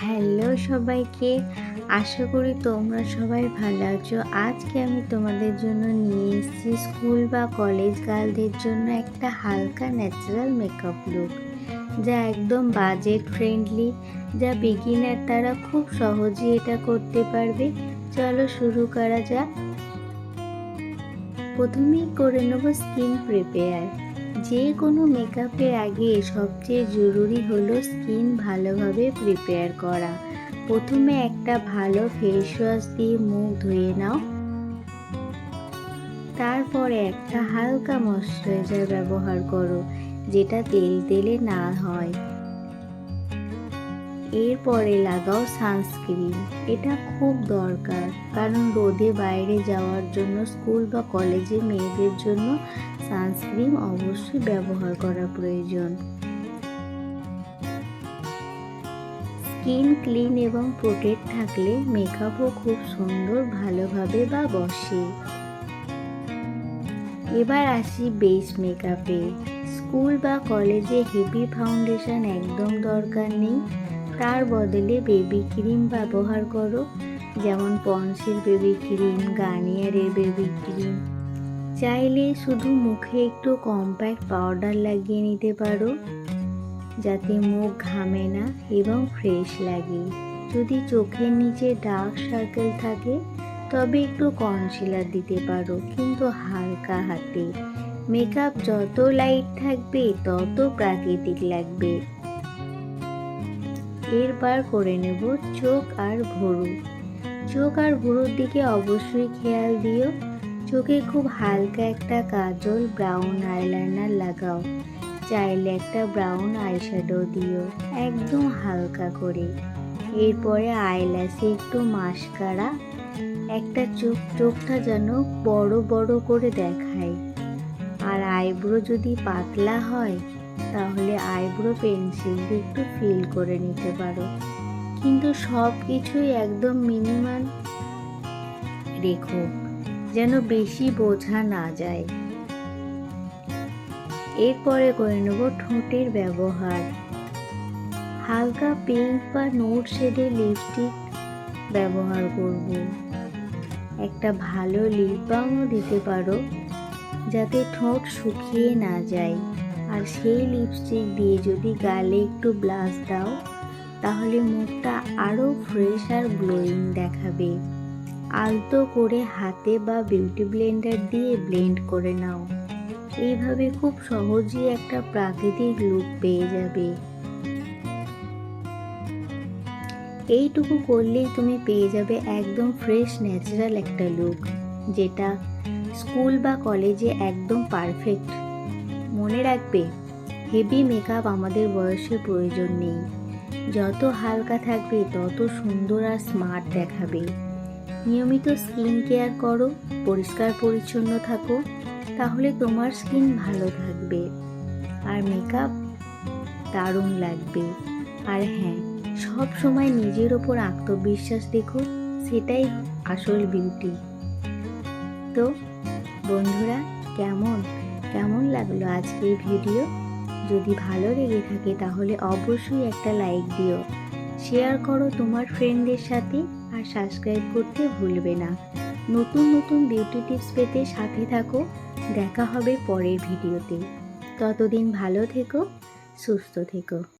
Hello সবাইকে, আশা করি তোমরা সবাই ভালো আছো। আজকে আমি তোমাদের জন্য নিয়ে এসেছি স্কুল বা কলেজ গার্লদের জন্য একটা হালকা ন্যাচারাল মেকআপ লুক যা একদম বাজেট ফ্রেন্ডলি যা বিগিনার তারা খুব সহজেই এটা করতে পারবে। চলো শুরু করা যাক। প্রথমেই করে নেব স্কিন প্রিপেয়ার যে কোনো মেকআপের আগে সবচেয়ে জরুরি হলো স্কিন ভালোভাবে প্রিপেয়ার করা। প্রথমে একটা ভালো ফেস ওয়াশ দিয়ে মুখ ধুয়ে নাও। তারপরে একটা হালকা ময়শ্চারাইজার ব্যবহার করো, যেটা তেল তেলে না হয়। এরপরে লাগাও সানস্ক্রিন। এটা খুব দরকার, কারণ রোদে বাইরে যাওয়ার জন্য স্কুল বা কলেজে মেয়েদের জন্য সানস্ক্রিন অবশ্যই ব্যবহার করা প্রয়োজন। স্কিন ক্লিন এবং প্রোটেক্ট থাকলে মেকআপও খুব সুন্দর, ভালোভাবে বা বসে। এবার আসি বেস মেকআপে। স্কুল বা কলেজে হেভি ফাউন্ডেশন একদম দরকার নেই। তার বদলে বেবি ক্রিম ব্যবহার করো। যেমন পন্সের বেবি ক্রিম গার্নিয়ারের বেবি ক্রিম চাইলে শুধু মুখে একটু কম্প্যাক্ট পাউডার লাগিয়ে নিতে পারো। যাতে মুখ ঘামে না এবং ফ্রেশ লাগে। যদি চোখের নিচে ডার্ক সার্কেল থাকে, তবে একটু কনসিলার দিতে পারো, কিন্তু হালকা হাতে। মেকআপ যত লাইট থাকবে, তত প্রাকৃতিক লাগবে। এরপর করে নেব চোখ আর ভুরু। চোখ আর ভুরুর দিকে অবশ্যই খেয়াল দিও। চোখে খুব হালকা একটা কাজল ব্রাউন আইলাইনার লাগাও। চাইলে একটা ব্রাউন আইশ্যাডো দিও, একদম হালকা করে। এরপরে আইল্যাসে একটু মাস্কারা একটা চোখ, চোখটা যেন বড় বড় করে দেখায়। আর আইব্রো যদি পাতলা হয় তাহলে আইব্রো পেন্সিল দিয়ে একটু ফিল করে নিতে পারো। কিন্তু সব কিছুই একদম মিনিমাম। রেখো, যেন বেশি বোঝা না যায়। এরপরে করে নেব ঠোঁটের ব্যবহার। হালকা পিঙ্ক বা নোট শেডের লিপস্টিক ব্যবহার করব। একটা ভালো লিপ বামও দিতে পারো, যাতে ঠোঁট শুকিয়ে না যায়। আর সেই লিপস্টিক দিয়ে যদি গালে একটু ব্লাশ দাও, তাহলে মুখটা আরও ফ্রেশ আর গ্লোয়িং দেখাবে। আলতো করে হাতে বা বিউটি ব্লেন্ডার দিয়ে ব্লেন্ড করে নাও। এইভাবে খুব সহজেই একটা প্রাকৃতিক লুক পেয়ে যাবে। এইটুকু করলেই তুমি পেয়ে যাবে একদম ফ্রেশ ন্যাচারাল একটা লুক যেটা স্কুল বা কলেজে একদম পারফেক্ট মনে রাখবে, হেভি মেকআপ আমাদের বয়সে প্রয়োজন নেই। যত হালকা থাকবে, তত সুন্দর আর স্মার্ট দেখাবে। নিয়মিত স্কিন কেয়ার করো, পরিষ্কার পরিচ্ছন্ন থাকো, তাহলে তোমার স্কিন ভালো থাকবে। আর মেকআপ দারুণ লাগবে। আর হ্যাঁ সব সময় নিজের ওপর আত্মবিশ্বাস দেখো সেটাই আসল বিউটি তো বন্ধুরা, কেমন? কেমন লাগল আজকের ভিডিও? যদি ভালো লেগে থাকে তাহলে অবশ্যই একটা লাইক দিও। শেয়ার করো তোমার ফ্রেন্ডদের সাথে আর সাবস্ক্রাইব করতে ভুলবে না। নতুন নতুন বিউটি টিপস পেতে সাথে থাকো। দেখা হবে পরের ভিডিওতে। ততদিন ভালো থেকো, সুস্থ থেকো।